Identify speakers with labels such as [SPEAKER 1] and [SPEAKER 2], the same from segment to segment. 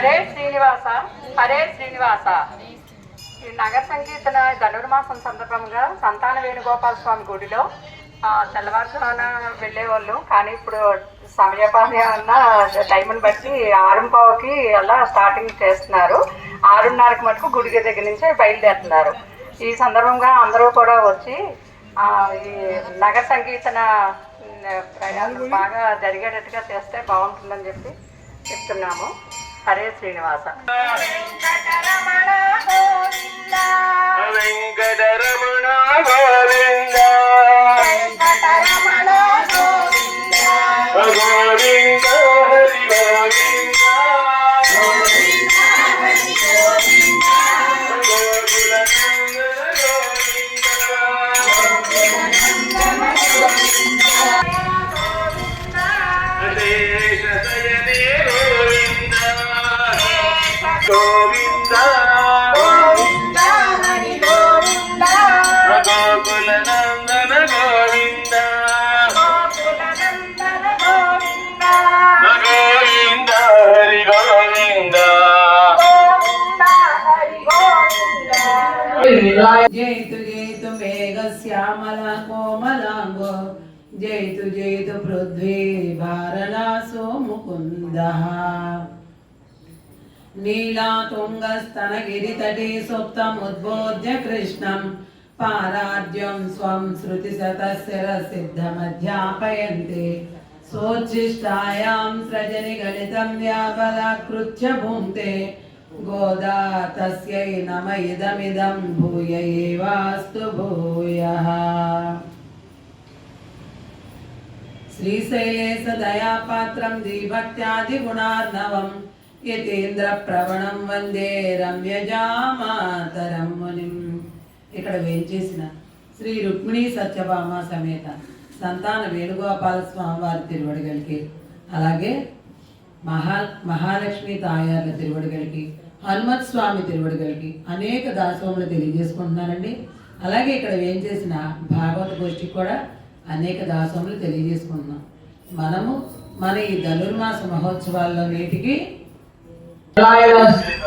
[SPEAKER 1] హరే శ్రీనివాస హరే శ్రీనివాస. ఈ నగర సంకీర్తన ధనుర్మాసం సందర్భంగా సంతాన వేణుగోపాల స్వామి గుడిలో తెల్లవారుజామున వెళ్ళేవాళ్ళు. కానీ ఇప్పుడు సమయపాలన అన్న టైంని బట్టి ఆరుంపావుకి అలా స్టార్టింగ్ చేస్తున్నారు. ఆరున్నరకు మటుకు గుడి దగ్గర నుంచి బయలుదేరుతున్నారు. ఈ సందర్భంగా అందరూ కూడా వచ్చి ఈ నగర సంకీర్తన బాగా జరిగేటట్టుగా చేస్తే బాగుంటుందని చెప్పి చెప్తున్నాము. హరే శ్రీనివాస.
[SPEAKER 2] వెంకటరమణ గోవింద గోవింద గోవింద. గోకుల నందన గోవింద. గోవింద. హరి గోవింద.
[SPEAKER 3] జైతు జైతు మేఘశ్యామల కోమలాంగో జైతు జైతు పృథ్వీ భారలాసో ముకుంద. నీలాతుంగస్తనగిరితటే సుప్తముద్బోధ్య కృష్ణం పారాద్యం స్వం శృతిశతశిరసిద్ధమధ్యాపయంతే సోచ్ఛిష్టాయాం సృజని గలితం వ్యాపలాకృత్య భుంక్తే గోదా తస్యై నమ ఇదమిదం భూయ ఏవాస్తు భూయః శ్రీశైలేశ దయాపాత్రం దీభక్త్యాదిగుణార్ణవం యతేంద్ర ప్రవణం వందే రమ్యజామాతరం మునిం. ఇక్కడ వేంచేసిన శ్రీ రుక్మిణీ సత్యభామ సమేత సంతాన వేణుగోపాల స్వామి వారి తిరువడిగలికి అలాగే మహా మహాలక్ష్మి తాయార్ల తిరువడిగలికి హనుమత్ స్వామి తిరువడిగలికి అనేక దాసోములు తెలియజేసుకుంటున్నానండి అలాగే ఇక్కడ వేయించేసిన భాగవత గోష్ఠికి కూడా అనేక దాసోములు తెలియజేసుకుంటున్నాం. మనము మన ఈ ధనుర్మాస మహోత్సవాల్లో నేటికి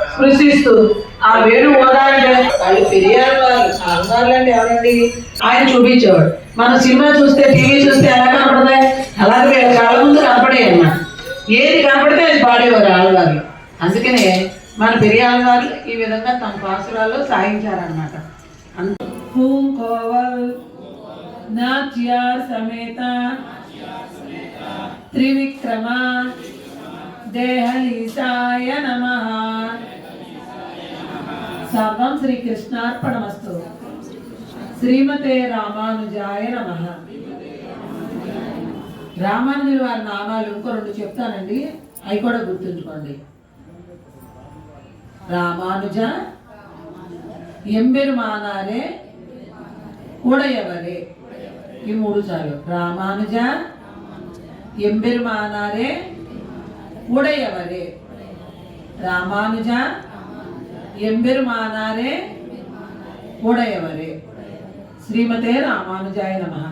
[SPEAKER 4] స్పృశిస్తూ ఆ వేణు ఓదారంటే వాళ్ళు పెరిగారు వాళ్ళు ఆల్వార్లు ఎవరండి? ఆయన చూపించేవాడు. మన సినిమా చూస్తే టీవీ చూస్తే ఎలా కనపడతాయి? అలాగే చాలా ముందు కనపడే అన్న ఏది కనపడితే అది పాడేవారు ఆడవారు అందుకనే మన పెరియాళ్ళవారు ఈ విధంగా తమ పాసురాల్లో సాగించారనమాట
[SPEAKER 3] నాట్య సమేత త్రివిక్రమ దేహలీసాయ నమ. సర్వం శ్రీకృష్ణార్పణమస్తు. శ్రీమతే రామానుజాయ నమ. రామానుజుల వారి నామాలు ఇంకో రెండు చెప్తానండి. అవి కూడా గుర్తుంచుకోండి. రామానుజ ఎంబెరుమానాలే ఉడయవరే ఈ మూడు చాలు. రామానుజ ఎంబెరుమానారే ఉడయవరే రామానుజ ఎంబెరుమానారే ఉడయవరే శ్రీమతే రామానుజాయ నమః.